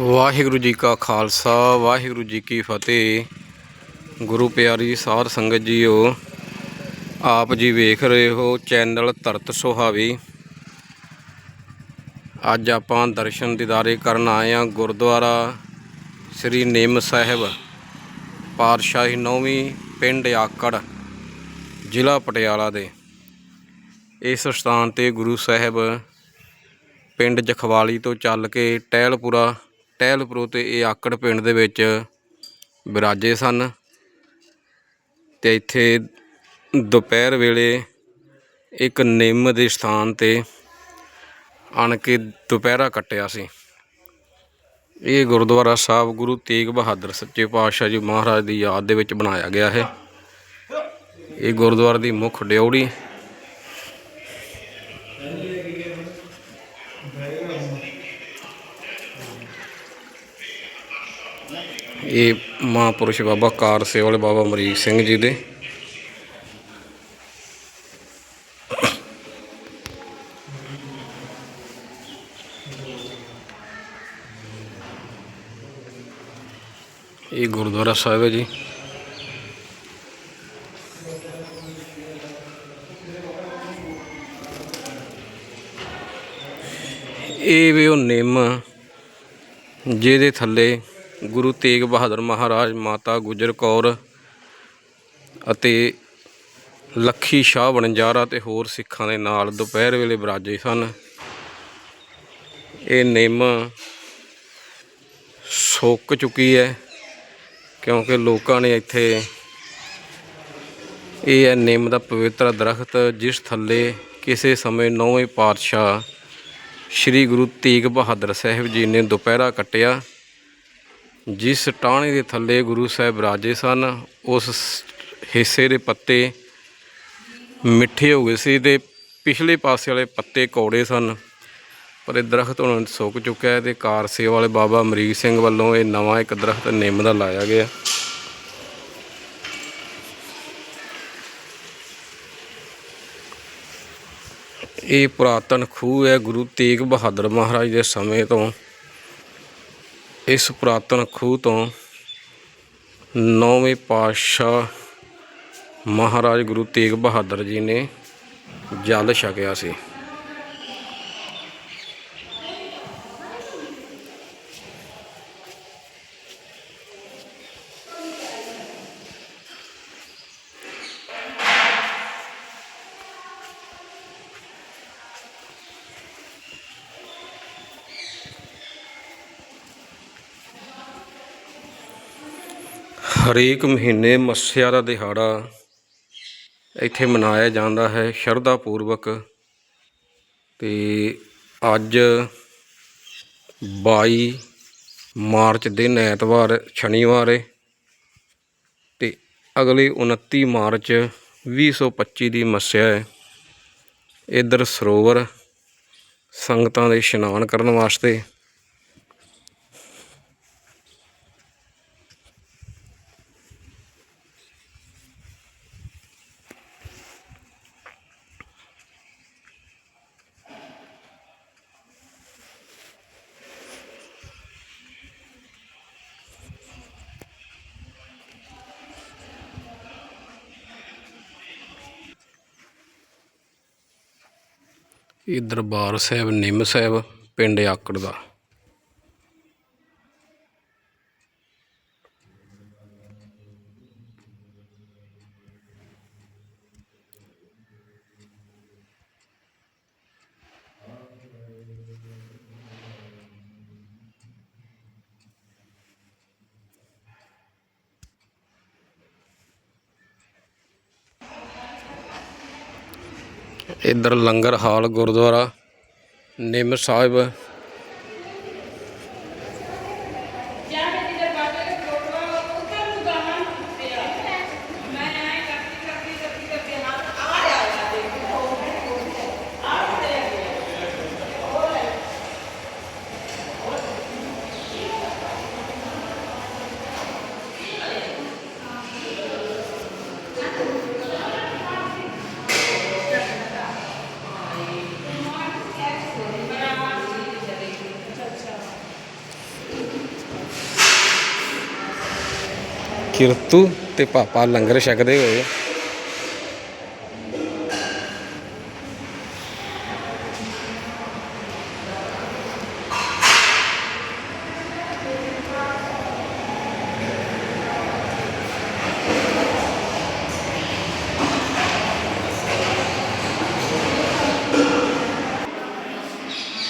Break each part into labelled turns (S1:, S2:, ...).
S1: ਵਾਹਿਗੁਰੂ ਜੀ ਕਾ ਖਾਲਸਾ, ਵਾਹਿਗੁਰੂ ਜੀ ਕੀ ਫਤਿਹ। ਗੁਰੂ ਪਿਆਰੀ ਸਾਧ ਸੰਗਤ ਜੀਓ, ਆਪ ਜੀ ਵੇਖ ਰਹੇ ਹੋ ਚੈਨਲ ਧਰਤ ਸੁਹਾਵੀ। ਅੱਜ ਆਪਾਂ ਦਰਸ਼ਨ ਦਿਦਾਰੇ ਕਰਨ ਆਏ ਹਾਂ ਗੁਰਦੁਆਰਾ ਸ੍ਰੀ ਨਿੰਮ ਸਾਹਿਬ, ਪਾਤਸ਼ਾਹੀ ਨੌਵੀਂ ਪਿੰਡ ਆਕੜ, ਜ਼ਿਲ੍ਹਾ ਪਟਿਆਲਾ ਦੇ। ਇਸ ਸਥਾਨ ਤੇ ਗੁਰੂ ਸਾਹਿਬ ਪਿੰਡ ਜਖਵਾਲੀ ਤੋਂ ਚੱਲ ਕੇ ਟਹਿਲਪੁਰਾ ਟਹਿਲਪੁਰੋਂ ਤੇ ਇਹ ਆਕੜ ਪਿੰਡ ਦੇ ਵਿੱਚ ਵਿਰਾਜੇ ਸਨ ਤੇ ਇੱਥੇ ਦੁਪਹਿਰ ਵੇਲੇ ਇੱਕ ਨਿੰਮ ਦੇ ਸਥਾਨ ਤੇ ਆਣ ਕੇ ਦੁਪਹਿਰਾ ਕੱਟਿਆ ਸੀ। ਇਹ ਗੁਰਦੁਆਰਾ ਸਾਹਿਬ ਗੁਰੂ ਤੇਗ ਬਹਾਦਰ ਸੱਚੇ ਪਾਤਸ਼ਾਹ ਜੀ ਮਹਾਰਾਜ ਦੀ ਯਾਦ ਦੇ ਵਿੱਚ ਬਣਾਇਆ ਗਿਆ ਹੈ। ਇਹ ਗੁਰਦੁਆਰੇ ਦੀ ਮੁੱਖ ਡਿਉੜੀ ਇਹ ਮਹਾਂਪੁਰਸ਼ ਬਾਬਾ ਕਾਰ ਸੇ ਵਾਲੇ ਬਾਬਾ ਮਰੀਕ ਸਿੰਘ ਜੀ ਦੇ। ਇਹ ਗੁਰਦੁਆਰਾ ਸਾਹਿਬ ਹੈ ਜੀ। ਇਹ ਵੀ ਉਹ ਨਿੰਮ ਜਿਹਦੇ ਥੱਲੇ ਗੁਰੂ ਤੇਗ ਬਹਾਦਰ ਮਹਾਰਾਜ, ਮਾਤਾ ਗੁਜਰ ਕੌਰ ਅਤੇ ਲੱਖੀ ਸ਼ਾਹ ਵਣਜਾਰਾ ਤੇ ਹੋਰ ਸਿੱਖਾਂ ਦੇ ਨਾਲ ਦੁਪਹਿਰ ਵੇਲੇ ਬਰਾਜੇ ਸਨ। ਇਹ ਨਿੰਮ ਸੁੱਕ ਚੁੱਕੀ ਹੈ ਕਿਉਂਕਿ ਲੋਕਾਂ ਨੇ ਇੱਥੇ ਇਹ ਹੈ ਨਿੰਮ ਦਾ ਪਵਿੱਤਰ ਦਰਖਤ, ਜਿਸ ਥੱਲੇ ਕਿਸੇ ਸਮੇਂ ਨੌਵੇਂ ਪਾਤਸ਼ਾਹ ਸ੍ਰੀ ਗੁਰੂ ਤੇਗ ਬਹਾਦਰ ਸਾਹਿਬ ਜੀ ਨੇ ਦੁਪਹਿਰਾ ਕੱਟਿਆ। ਜਿਸ ਟਾਹਣੇ ਦੇ ਥੱਲੇ ਗੁਰੂ ਸਾਹਿਬ ਰਾਜੇ ਸਨ, ਉਸ ਹਿੱਸੇ ਦੇ ਪੱਤੇ ਮਿੱਠੇ ਹੋ ਗਏ ਸੀ ਤੇ ਪਿਛਲੇ ਪਾਸੇ ਵਾਲੇ ਪੱਤੇ ਕੌੜੇ ਸਨ। ਪਰ ਇਹ ਦਰਖਤ ਹੁਣ ਸੁੱਕ ਚੁੱਕਿਆ ਹੈ ਤੇ ਕਾਰ ਸੇਵਾ ਵਾਲੇ ਬਾਬਾ ਅਮਰੀਕ ਸਿੰਘ ਵੱਲੋਂ ਇਹ ਨਵਾਂ ਇੱਕ ਦਰਖਤ ਨਿੰਮ ਦਾ ਲਾਇਆ ਗਿਆ। ਇਹ ਪੁਰਾਤਨ ਖੂਹ ਹੈ ਗੁਰੂ ਤੇਗ ਬਹਾਦਰ ਮਹਾਰਾਜ ਦੇ ਸਮੇਂ ਤੋਂ। ਇਸ ਪੁਰਾਤਨ ਖੂਹ ਤੋਂ ਨੌਵੇਂ ਪਾਤਸ਼ਾਹ ਮਹਾਰਾਜ ਗੁਰੂ ਤੇਗ ਬਹਾਦਰ ਜੀ ਨੇ ਜਲ ਛਕਿਆ ਸੀ। ਹਰੇਕ ਮਹੀਨੇ ਮੱਸਿਆ ਦਾ ਦਿਹਾੜਾ ਇੱਥੇ ਮਨਾਇਆ ਜਾਂਦਾ ਹੈ ਸ਼ਰਧਾ ਪੂਰਵਕ ਤੇ ਅੱਜ 22 ਮਾਰਚ ਦਿਨ ਐਤਵਾਰ ਸ਼ਨੀਵਾਰ ਹੈ ਤੇ ਅਗਲੇ 29 ਮਾਰਚ 2025 ਦੀ ਮੱਸਿਆ ਹੈ ਇਧਰ ਸਰੋਵਰ ਸੰਗਤਾਂ ਦੇ ਇਸ਼ਨਾਨ ਕਰਨ ਵਾਸਤੇ ਇਹ ਦਰਬਾਰ ਸਾਹਿਬ ਨਿੰਮ ਸਾਹਿਬ ਪਿੰਡ ਆਕੜ ਦਾ। ਇੱਧਰ ਲੰਗਰ ਹਾਲ ਗੁਰਦੁਆਰਾ ਨਿੰਮ ਸਾਹਿਬ ਕਿਰਤੂ ਤੇ ਪਾਪਾ ਲੰਗਰ ਛਕਦੇ ਹੋਏ।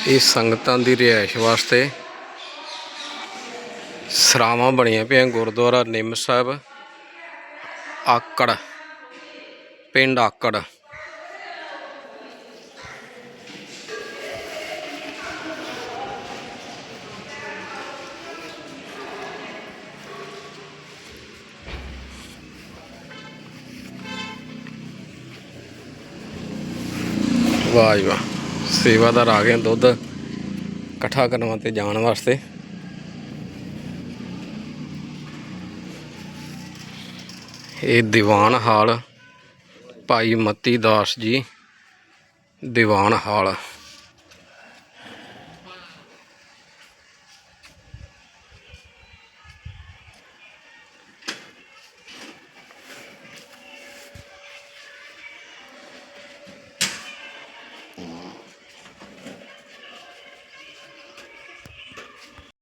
S1: ਇਹ ਸੰਗਤਾਂ ਦੀ ਰਿਹਾਇਸ਼ ਵਾਸਤੇ ਸਰਾਵਾਂ ਬਣੀਆਂ ਪਈਆਂ ਗੁਰਦੁਆਰਾ ਨਿੰਮ ਸਾਹਿਬ, ਆਕੜ, ਪਿੰਡ ਆਕੜ। ਵਾਹ ਜੀ ਵਾਹ ਸੇਵਾਦਾਰ ਆ ਗਏ ਦੁੱਧ ਇਕੱਠਾ ਕਰਨ ਵਾਸਤੇ ਜਾਣ ਵਾਸਤੇ। ਇਹ ਦੀਵਾਨ ਹਾਲ ਭਾਈ ਮਤੀ ਦਾਸ ਜੀ ਦੀਵਾਨ ਹਾਲ।